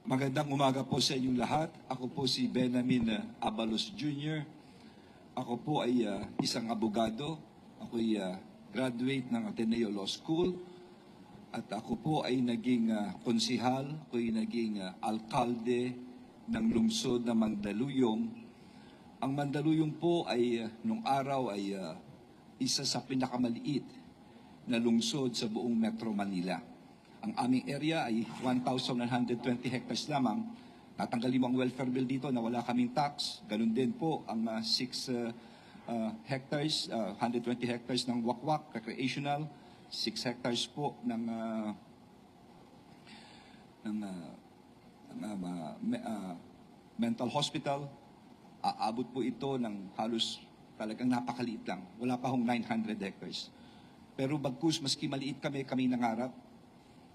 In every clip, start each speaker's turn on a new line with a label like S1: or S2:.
S1: Magandang umaga po sa inyong lahat. Ako po si Benjamin uh, Abalos Jr. Ako po ay uh, isang abogado. Ako ay uh, graduate ng Ateneo Law School. At ako po ay naging uh, konsihal. Ako ay naging uh, alkalde ng lungsod na Mandaluyong. Ang Mandaluyong po ay uh, nung araw ay uh, isa sa pinakamaliit na lungsod sa buong Metro Manila. Ang aming area ay 1,120 hectares lamang. Natanggalin mo ang welfare bill dito na wala kaming tax. Ganun din po ang 6 hectares, uh, 120 hectares ng wakwak, recreational, 6 hectares po ng uh, ng, uh, ng uh, uh, mental hospital. Aabot po ito ng halos talagang napakaliit lang. Wala pa hong 900 hectares. Pero bagkus, maski maliit kami, kami nangarap.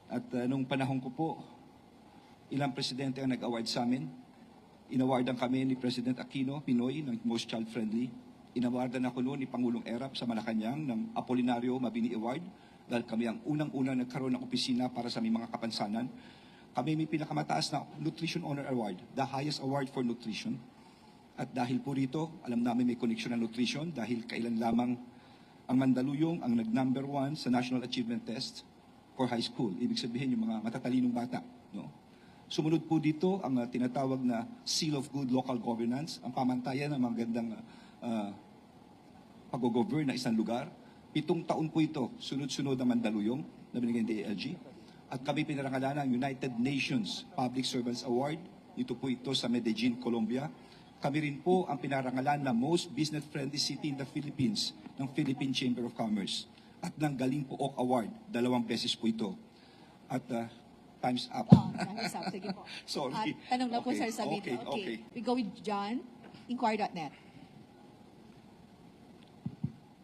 S1: At uh, nung panahon ko po, ilang presidente ang nag-award sa amin. Inawardan kami ni President Aquino Pinoy ng Most Child Friendly. Inawardan ako noon ni Pangulong Erap sa Malacanang ng Apolinario Mabini Award dahil kami ang unang-unang nagkaroon ng opisina para sa aming mga kapansanan. Kami may pinakamataas na Nutrition Honor Award, the highest award for nutrition. At dahil po rito, alam namin may connection ng nutrition dahil kailan lamang ang Mandaluyong ang nag-number one sa National Achievement Test for high school. Ibig sabihin yung mga matatalinong bata. No? Sumunod po dito ang uh, tinatawag na Seal of Good Local Governance, ang pamantayan ng magandang uh, pag-govern na isang lugar. Pitong taon po ito, sunod-sunod ang Mandaluyong na binigay ng DALG. At kami pinarangalan ng United Nations Public Servants Award. Ito po ito sa Medellin, Colombia. Kami rin po ang pinarangalan na Most Business-Friendly City in the Philippines ng Philippine Chamber of Commerce. At ng Galing po Oak Award, dalawang beses po ito. At uh, time's up.
S2: Oh, time's up. Sige po.
S1: Sorry.
S2: At tanong na po,
S1: Okay,
S2: sir, sa
S1: okay,
S2: video.
S1: okay.
S2: We go with John, inquire.net.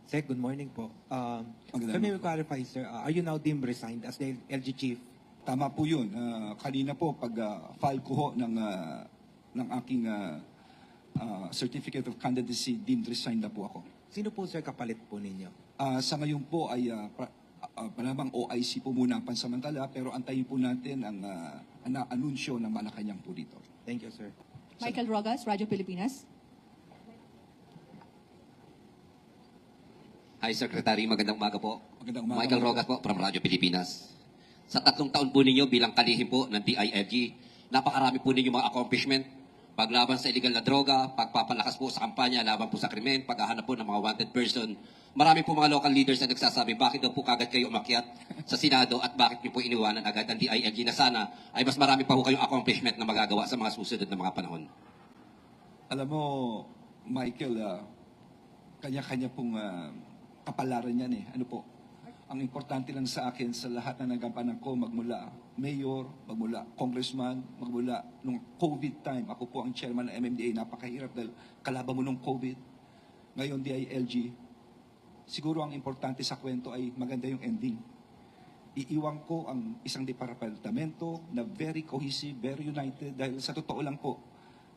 S3: Sir, good morning po. Um,
S1: Magandang
S3: can you
S1: morning.
S3: clarify, sir, uh, are you now deemed resigned as the LG chief?
S1: Tama po yun. Ah, kanina po, pag ah, file ko ho ng, ah, ng aking ah, ah, Certificate of Candidacy, deemed resigned na po ako.
S3: Sino po, sir, kapalit po ninyo?
S1: Ah, sa ngayon po ay uh, pra, malamang OIC po muna ang pansamantala pero antayin po natin ang uh, anunsyo ng Malacanang po dito.
S3: Thank you, sir.
S2: Michael Rogas, Radyo Pilipinas.
S4: Hi, Secretary. Magandang umaga po.
S1: Magandang umaga.
S4: Michael Rogas po from Radyo Pilipinas. Sa tatlong taon po ninyo bilang kalihim po ng DILG, napakarami po ninyo mga accomplishment. Paglaban sa illegal na droga, pagpapalakas po sa kampanya, laban po sa krimen, paghahanap po ng mga wanted person. Marami po mga local leaders na nagsasabi, bakit daw po kagad kayo umakyat sa Senado at bakit niyo po iniwanan agad ang DILG na sana ay mas marami pa po kayong accomplishment na magagawa sa mga susunod na mga panahon.
S1: Alam mo, Michael, ah, kanya-kanya pong ah, kapalaran yan eh. Ano po? Ang importante lang sa akin sa lahat na nagampanan ko magmula mayor, magmula congressman, magmula nung COVID time. Ako po ang chairman ng MMDA. Napakahirap dahil kalaban mo nung COVID. Ngayon DILG. Siguro ang importante sa kwento ay maganda yung ending. Iiwan ko ang isang departamento na very cohesive, very united dahil sa totoo lang po,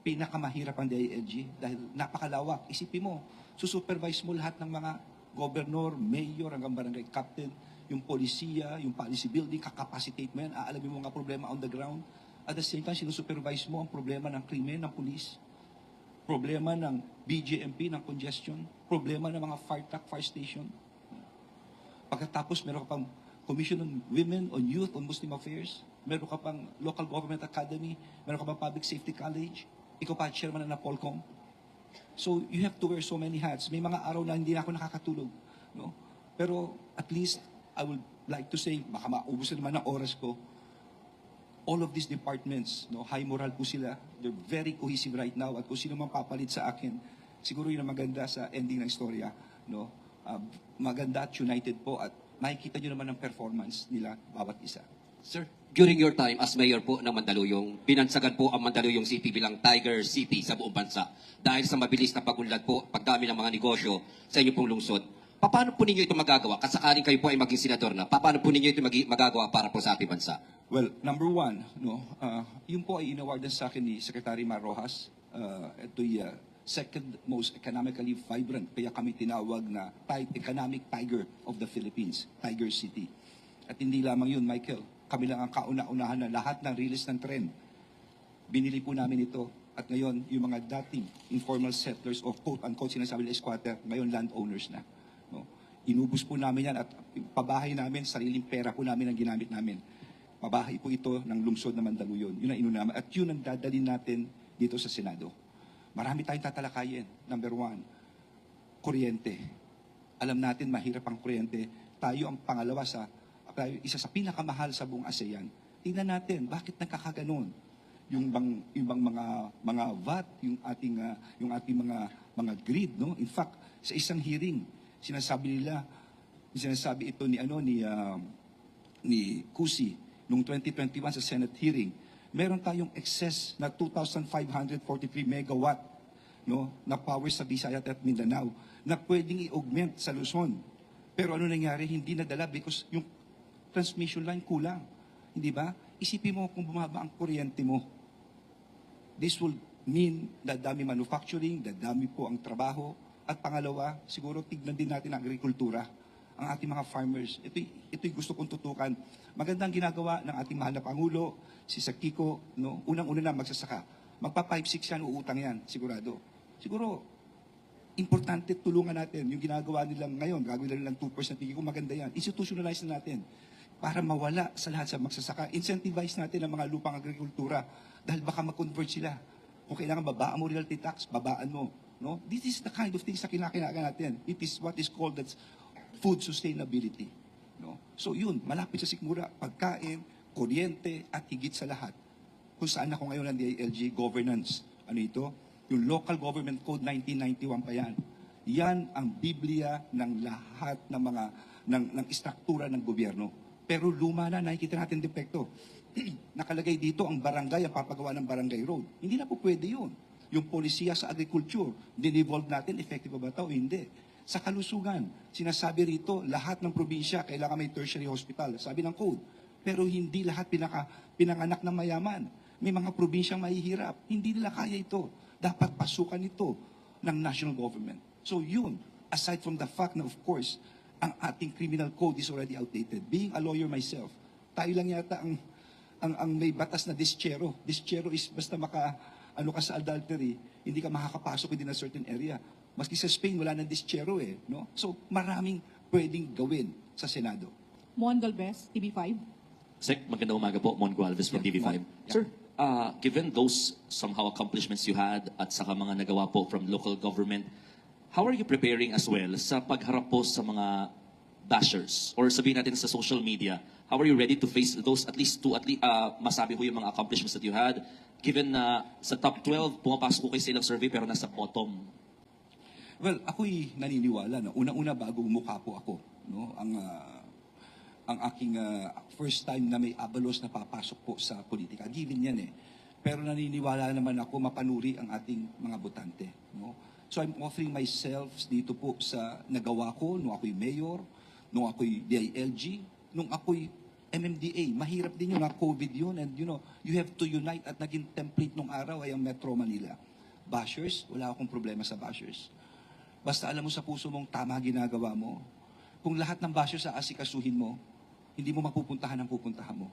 S1: pinakamahirap ang DILG dahil napakalawak. Isipin mo, susupervise mo lahat ng mga governor, mayor, hanggang barangay captain, yung polisiya, yung policy building, kakapacitate mo yan, aalamin mo mga problema on the ground. At the same time, sinusupervise mo ang problema ng krimen, ng police, problema ng BJMP, ng congestion, problema ng mga fire truck, fire station. Pagkatapos, meron ka pang Commission on Women, on Youth, on Muslim Affairs. Meron ka pang Local Government Academy. Meron ka pang Public Safety College. Ikaw pa, chairman na Polcom. So, you have to wear so many hats. May mga araw na hindi na ako nakakatulog. No? Pero, at least, I would like to say, baka maubos na naman ang oras ko, all of these departments, no, high moral po sila. They're very cohesive right now. At kung sino man papalit sa akin, siguro yun ang maganda sa ending ng istorya. No? Ah, maganda at united po at makikita nyo naman ang performance nila bawat isa.
S4: Sir, during your time as mayor po ng Mandaluyong, binansagan po ang Mandaluyong City bilang Tiger City sa buong bansa dahil sa mabilis na pagunlad po, pagdami ng mga negosyo sa inyong pong lungsod. Paano po ninyo ito magagawa? Kasakaling kayo po ay maging senador na, paano po ninyo ito magagawa para po sa ating bansa?
S1: Well, number one, no, uh, yun po ay inawardan sa akin ni Secretary Mar Rojas. Uh, ito'y uh, second most economically vibrant. Kaya kami tinawag na economic tiger of the Philippines, Tiger City. At hindi lamang yun, Michael. Kami lang ang kauna-unahan na lahat ng release ng tren Binili po namin ito. At ngayon, yung mga dating informal settlers o quote-unquote sinasabi nila squatter, ngayon landowners na. No? Inubos po namin yan at pabahay namin, sariling pera po namin ang ginamit namin. Pabahay po ito ng lungsod na Mandaluyong. Yun ang inuna At yun ang dadalhin natin dito sa Senado. Marami tayong tatalakayin. Number one, kuryente. Alam natin mahirap ang kuryente. Tayo ang pangalawa sa tayo isa sa pinakamahal sa buong ASEAN. Tingnan natin bakit nagkakaganon. Yung bang yung bang mga mga VAT, yung ating ah, yung ating mga mga grid, no? In fact, sa isang hearing, sinasabi nila sinasabi ito ni ano ni ah, ni Kusi noong 2021 sa Senate hearing, meron tayong excess na 2,543 megawatt no, na power sa Visayas at Mindanao na pwedeng i-augment sa Luzon. Pero ano nangyari? Hindi nadala because yung transmission line kulang. Hindi ba? Isipin mo kung bumaba ang kuryente mo. This will mean dadami manufacturing, dadami po ang trabaho. At pangalawa, siguro tignan din natin ang agrikultura ang ating mga farmers. Ito, ito'y gusto kong tutukan. Magandang ginagawa ng ating mahal na Pangulo, si Sakiko, no? unang-una na magsasaka. Magpa 5-6 yan, uutang yan, sigurado. Siguro, importante tulungan natin yung ginagawa nilang ngayon, gagawin nila lang 2% tingin ko maganda yan. Institutionalize na natin para mawala sa lahat sa magsasaka. Incentivize natin ang mga lupang agrikultura dahil baka mag-convert sila. Kung kailangan babaan mo realty tax, babaan mo. No? This is the kind of things na kinakailangan natin. It is what is called that's food sustainability. No? So yun, malapit sa sikmura, pagkain, kuryente, at higit sa lahat. Kung saan ako ngayon ng DILG governance. Ano ito? Yung Local Government Code 1991 pa yan. Yan ang Biblia ng lahat ng mga ng, ng istruktura ng gobyerno. Pero luma na, nakikita natin depekto. Nakalagay dito ang barangay, ang papagawa ng barangay road. Hindi na po pwede yun. Yung polisiya sa agriculture, din-evolve natin, effective ba ito o hindi. Sa kalusugan, sinasabi rito, lahat ng probinsya kailangan may tertiary hospital. Sabi ng code. Pero hindi lahat pinaka, pinanganak ng mayaman. May mga probinsyang mahihirap. Hindi nila kaya ito. Dapat pasukan ito ng national government. So yun, aside from the fact na of course, ang ating criminal code is already outdated. Being a lawyer myself, tayo lang yata ang ang, ang may batas na dischero. Dischero is basta maka ano ka sa adultery, hindi ka makakapasok within a certain area. Maski sa Spain, wala nang dischero eh. No? So, maraming pwedeng gawin sa Senado.
S2: Mon Galvez, TV5.
S5: Sec, magandang umaga po. Mon Gualvez from
S1: Yeah,
S5: TV5.
S1: Mon. Yeah.
S5: Sir, uh, given those somehow accomplishments you had at saka mga nagawa po from local government, how are you preparing as well sa pagharap po sa mga bashers or sabihin natin sa social media? How are you ready to face those at least to at least uh, masabi po yung mga accomplishments that you had given na sa top 12 pumapasok po kayo sa ilang survey pero nasa bottom
S1: Well, ako'y naniniwala na unang-una bagong mukha po ako, no? Ang ah, ang aking ah, first time na may abalos na papasok po sa politika. Given yan eh. Pero naniniwala naman ako mapanuri ang ating mga botante, no? So I'm offering myself dito po sa nagawa ko nung ako'y mayor, nung ako'y DILG, nung ako'y MMDA. Mahirap din yun, na COVID yun. And you know, you have to unite at naging template nung araw ay ang Metro Manila. Bashers, wala akong problema sa bashers. Basta alam mo sa puso mong tama ginagawa mo. Kung lahat ng basyo sa asikasuhin mo, hindi mo mapupuntahan ang pupuntahan mo.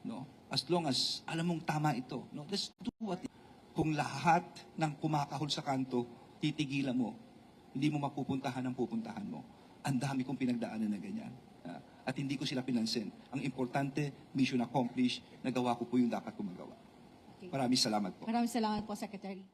S1: No? As long as alam mong tama ito. No? Let's do what it- Kung lahat ng kumakahol sa kanto, titigilan mo, hindi mo mapupuntahan ang pupuntahan mo. Ang dami kong pinagdaanan na ganyan. Ah, At hindi ko sila pinansin. Ang importante, mission accomplished, nagawa ko po yung dapat ko magawa.
S2: Okay.
S1: Maraming salamat po.
S2: Maraming salamat po, Secretary.